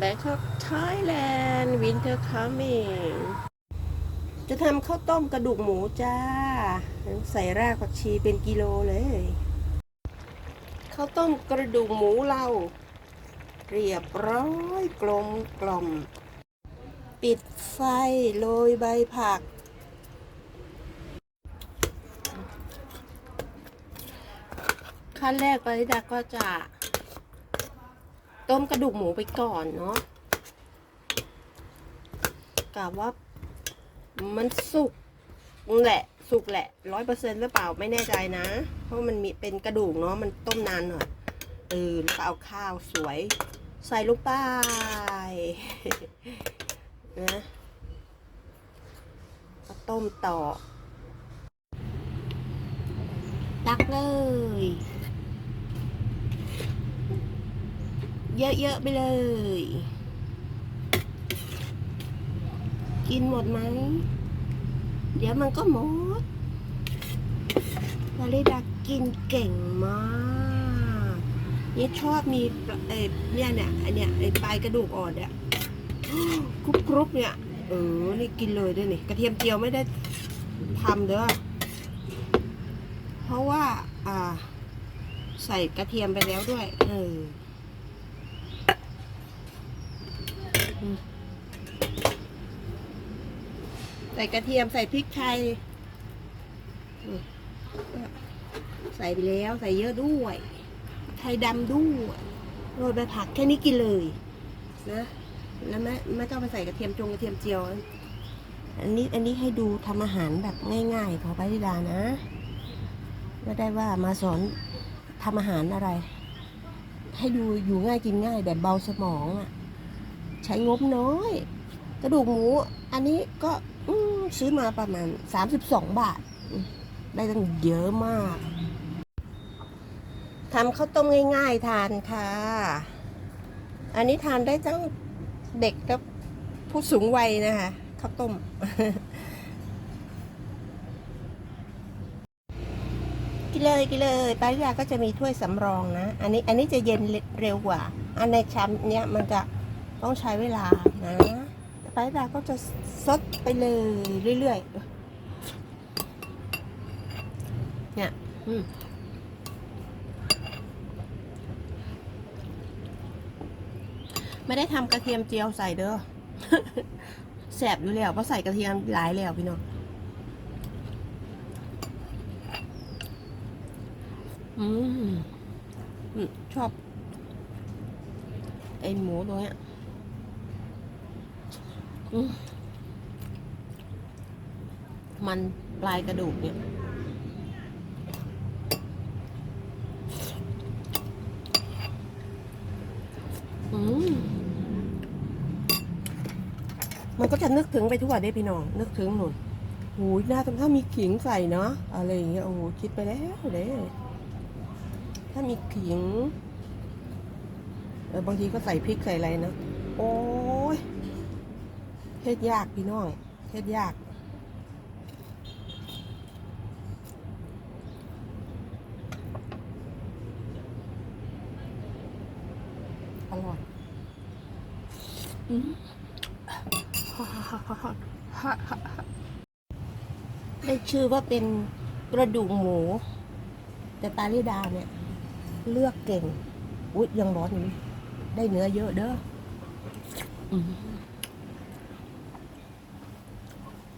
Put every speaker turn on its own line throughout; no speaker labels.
Bangkok Thailand Winter coming จะทำข้าวต้มกระดูกหมูจ้า ใส่รากผักชีเป็นกิโลเลยข้าวต้มกระดูกหมูเรา เรียบร้อยกลมกล่อม ปิดไฟโรยใบผัก ขั้นแรกปริดาก็จะ ต้มกระดูกหมูไปก่อนเนาะกะว่ามันสุกแหละสุกแหละร้อยเปอร์เซ็นต์หรือเปล่าไม่แน่ใจนะ เพราะมันมีเป็นกระดูกเนาะมันต้มนานหน่อยเออแล้วก็เอาข้าวสวย ใส่ลงไปนะก็ต้มต่อตักเลย เยอะ ๆ ไปเลย กินหมดไหม เดี๋ยวมันก็หมดวาลิดากินเก่งมากนี่ชอบมีเออเนี่ยเนี่ยไอเนี่ยไอปลายกระดูกอ่อนเนี่ยกรุบกรุบเนี่ยเออนี่กินเลยด้วยนี่กระเทียมเจียวไม่ได้ทำเด้อเพราะว่า อ่า ใส่กระเทียมไปแล้วด้วย เออ ใส่กระเทียมใส่พริกไทย ใส่ไปแล้วใส่เยอะด้วย ไทยดำด้วยโรยใบผักแค่นี้กินเลยนะแล้วไม่ไม่ต้องไปใส่กระเทียมจงกระเทียมเจียว อันนี้อันนี้ให้ดูทำอาหารแบบง่ายๆพอไปริดานะไม่ได้ว่ามาสอนทำอาหารอะไร ให้ดูอยู่ง่ายกินง่ายแบบเบาสมองอะ่ะ ใช้งบน้อย กระดูกหมู อันนี้ก็ซื้อมาประมาณ 32 บาท ได้ตั้งเยอะมากทำข้าวต้มง่ายๆทานค่ะ อันนี้ทานได้ทั้งเด็กกับผู้สูงวัยนะคะข้าวต้ม กินเลยกินเลยปลายาก็จะมีถ้วยสำรองนะ อันนี้อันนี้จะเย็นเร็วกว่า อันในชามเนี้ยมันจะ ต้องใช้เวลานะปลายาก็จะซดไปเลยเรื่อยๆ เนี่ย อืมไม่ได้ทำกระเทียมเจียวใส่เด้อแสบอยู่แล้วเพราะใส่กระเทียมหลายแล้วพี่น้องอืมชอบ ไอหมูตัวเนี้ย มันปลายกระดูกเนี่ย มันก็จะนึกถึงไปทั่วได้พี่น้อง นึกถึงหนุนโอ้ยน่าจะถ้ามีขิงใส่เนาะอะไรอย่างเงี้ยโอ้โหคิดไปแล้วเด้ถ้ามีขิงเออบางทีก็ใส่พริกใส่อะไรนะโอ้ เฮ็ดยากพี่น้องเฮ็ดยาก อร่อยอืมได้ชื่อว่าเป็นกระดูกหมู แต่ปาลิดาเนี่ย เลือกเก่ง อุ๊ยยังร้อนอยู่นี่ได้เนื้อเยอะเด้ออืม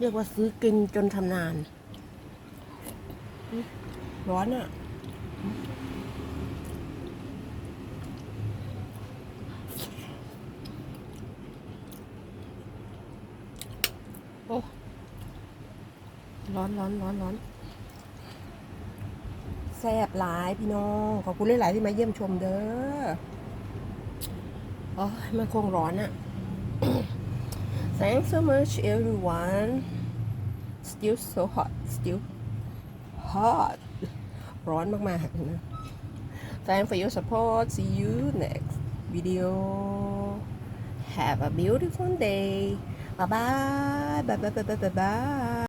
เรียกว่าซื้อกินจนทำนาน ร้อนอะ โอ้ ร้อนร้อนร้อนร้อนแซ่บหลายพี่น้อง ขอบคุณหลาย ๆ ที่มาเยี่ยมชมเด้ออ้ยมันคงร้อนอะ Thanks so much, everyone. Still so hot, still hot. ร้อนมากๆนะ Thanks for your support. See you next video. Have a beautiful day. Bye bye. Bye bye bye bye bye.